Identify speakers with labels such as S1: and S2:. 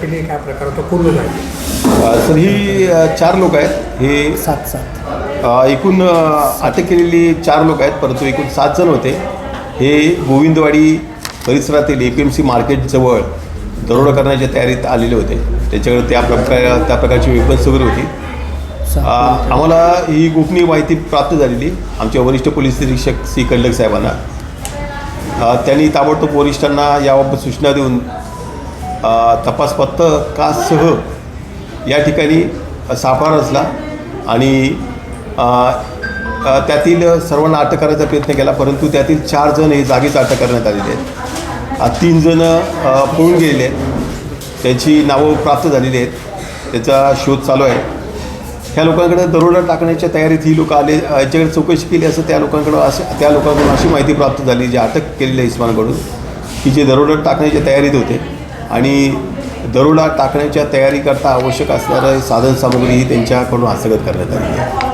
S1: केली काय प्रकार
S2: तर ही चार लोक आहेत. हे
S1: सात सात.
S2: एकूण अटक केलेली चार लोक आहेत. परंतु एकूण सात जण होते. हे गोविंदवाडी परिसरातील ए पी एम सी मार्केटजवळ दरोडा करण्याच्या तयारीत आलेले होते. त्याच्याकडे त्या प्रकार त्या प्रकारची वेपन्स वगैरे होती. आम्हाला ही गोपनीय माहिती प्राप्त झालेली. आमच्या वरिष्ठ पोलीस निरीक्षक सी. कंडक साहेबांना. त्यांनी ताबडतोब वरिष्ठांना याबाबत सूचना देऊन तपास पथकासह या ठिकाणी सापळा रचला आणि त्यातील सर्वांना अटक करायचा प्रयत्न केला परंतु त्यातील चार जण हे जागीच अटक करण्यात आलेले आहेत. तीन जण पळून गेलेले आहेत. त्यांची नावं प्राप्त झालेली आहेत. त्याचा शोध चालू आहे. ह्या लोकांकडे दरोडा टाकण्याच्या तयारीत ही लोक आले याच्याकडे चौकशी केली असं त्या लोकांकडं असे त्या लोकांकडून अशी माहिती प्राप्त झाली जे अटक केलेल्या इस्मानकडून की जे दरोडा टाकण्याच्या तयारीत होते. आणि दरोडा टाकण्याच्या तयारीकरता आवश्यक असणारं साधनसामग्री ही त्यांच्याकडून हस्तगत करण्यात आली आहे.